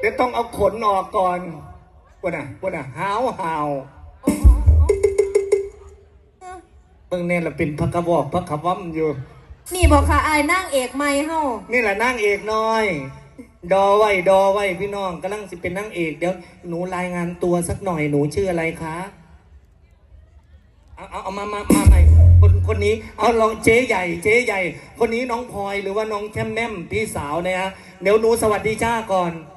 เดี๋ยวต้องเอาขนออกก่อนปวดอะปวดอะหาวหาวเบิ่งเนี่ยเราเป็นพระกระบอกพระขวัมอยู่ นี่บอกค่ะอายนั่งเอกไม่เฮานี่แหละนางเอกน้อย ดอไว้ดอไว้พี่น้องกำลังสิเป็นนางเอกเดี๋ยวหนูรายงานตัวสักหน่อยหนูชื่ออะไรคะเอาเอาเอามามามาใหม่คนคนนี้เอาเราเจ๊ใหญ่เจ๊ใหญ่ คนนี้น้องพลอยหรือว่าน้องแคมแนมพี่สาวเนี่ยฮะเดี๋ยวหนูสวัสดีจ้าก่อนเก่ง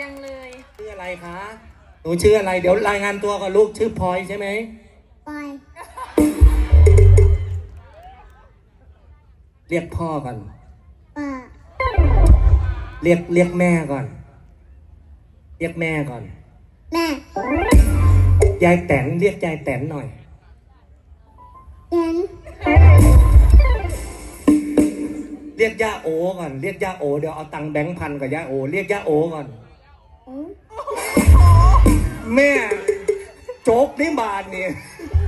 จังเลย ชื่ออะไรคะ หนูชื่ออะไร เดี๋ยวรายงานตัวกับลูกชื่อพลอยใช่ไหม ปอยเรียกพ่อก่อน ป่าเรียกเรียกแม่ก่อน เรียกแม่ก่อน แม่ยายแตนเรียกยายแตนหน่อย เย็นเรียกย่าโอก่อน เรียกย่าโอ เดี๋ยวเอาตังค์แบงค์พันกับย่าโอ เรียกย่าโอก่อนโอ้ แม่โจ๊กนี่บาทเนี่ย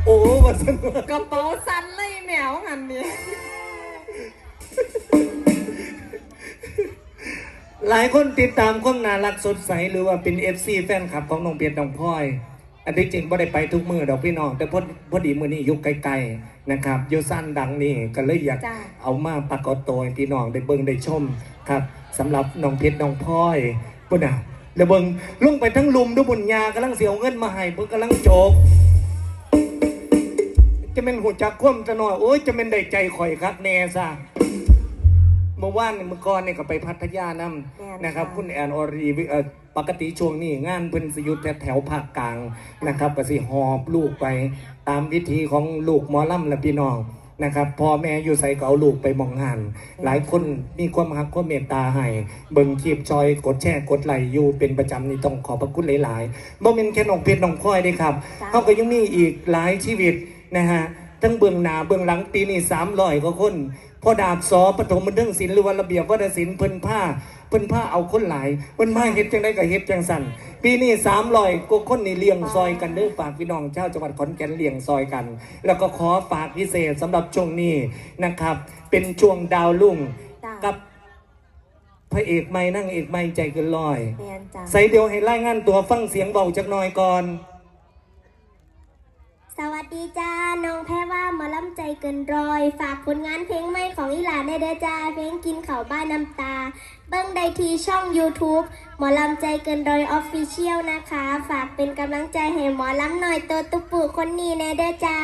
โอ้มาสนุกกระเป๋าสั้นเลยแมวหันนี่หลายคนติดตามความน่ารักสดใส หรือว่าเป็น FC แฟนคลับของน้องเปียรน้องพลอย อันที่จริงไ่ได้ไปทุกมือดอกพี่น้อง แต่พอพอดีมือนี้อยุคไกลๆนะครับอยูสั้นดังนี่ก็เลยอยากจ้าเอามาปรากฏตัวให้พี่น้องได้เบิ่งได้ชมครับสำหรับน้องเพชรน้องพลอยปุ่นอะ แล้วเบิ่งลงไปทั้งลุมดูบุญญากำลังเสียวเงินมาให้เพิ่งกำลังโจก จะเป็นหัวจักคว่ำจะหน่อยโอ้ยจะเป็นได้ใจข่อยครับแน่ซะเมื่อวานนี่เมื่อก่อนนี่ก็ไปพัทยานํนะครับ คุณแอนอรีวิเอ่อปกติช่วงนี้งานเพิ่นสิอยุทธแถวภาคกลางนะครับก็สิหอบลูกไปตามวิธีของลูกหมอลำและพี่น้อง นะครับพ่อแม่อยู่ใส่ก็เอาลูกไปมองหันหลายคนมีความรักความเมตตาให้เบิ่งคลิปจอยกดแชร์กดไลค์อยู่เป็นประจำนี่ต้องขอบพระคุณหลายๆบ่แม่นแค่น้องเพชรน้องพลอยเด้ครับเขาก็ยังมีอีกหลายชีวิตนะฮะทั้งเบื้องหน้าเบื้องหลังปีนี้สามร้อยกว่าคนพอดาบสอปฐมบันเทิงศิลป์หรือว่าระเบียบวัฒนศิลป์เพิ่นผ้า เพิ่นผ้าเอาคนหลายเพิ่นผ้าเฮ็ดจังได้ก็เฮ็ดจังสั่นปีนี้สามร้อยกว่าคนนี่เลี้ยงซอยกันเด้อฝากพี่น้องชาวจังหวัดขอนแก่นเลี้ยงซอยกัน แล้วก็ขอฝากพิเศษสำหรับช่วงนี้นะครับ เป็นช่วงดาวรุ่งจ้ากับพระเอกใหม่นั่งเอกใหม่ใจเกินร้อยแมนจ้าใส่เดียวให้รายงานตัวฟังเสียงเบาจักหน่อยก่อน สวัสดีจ้าน้องแพ้ว่าหมา ล้ำใจเกินร้อย ฝากผลงานเพลงใหม่ของอีหลานได้เด้อจ้าเพลงกินข้าวบ้านน้ำตา เบิ้งได้ที่ช่อง YouTube หมอลำใจเกินร้อยออฟฟิเชียลนะคะ ฝากเป็นกำลังใจให้หมอลำหน่อยตัวตุปูคนนี้แน่เด้อจ้า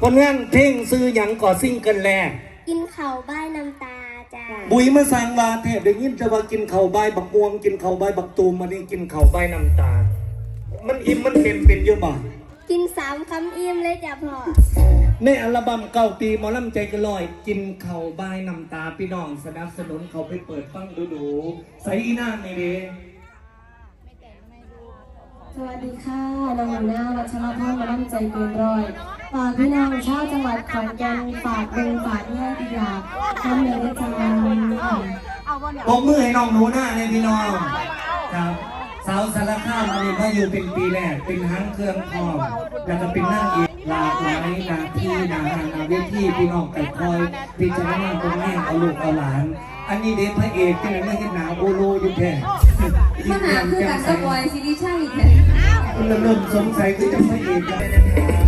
ผลงานเพลงซื้อหยังก่อซิ่งเกินแรกกินข้าวบ้านน้ำตาจ้าบุยมาสั่งว่าเทพได้ยินจะว่ากินเข่าวใบายบักม่วงกินเข่าวใบายบักตูมมันนี่กินเข่าวใบายน้ำตา มันอิ่มมันเป็นเป็นเยอะบ่ กินสามคำอิ่มเลยจ้ะพ่อ ในอัลบั้มเก้าปีหมอลำใจกระลอย กินเข่าวใบายน้ำตาพี่น้องสนับสนุนเขาไปเปิดฟังดูดูๆใส่อีนางนี่เด้สวัสดีค่ะน้องหนูนาวัชรพรมาลั่นใจเกินร้อยฝากพี่น้องชาวจังหวัดขอนแก่นฝากเบิงฝากแง่ดีกว่าทำเลยนะจ๊ะผมมือให้น้องหนูหน้าเลยพี่น้องครับสาวสารคามอันนี้มาอยู่เป็นปีแรกเป็นหางเครื่องทองแล้วก็เป็นนั่งเอกหลากหลายหนาที่หนาหางหนาเวทีพี่น้องไก่คอยพิจารณาตรงแม่เอาลูกเอาหลาน อันนี้เด็กพระเอกที่ไหนไม่เห็นหนาโอโลอยู่แท้มาหาคือกันสปอยซีรีส์ใช่แท้คุณเริ่มสงสัยคือจะพระเอกกันเลยนะครับ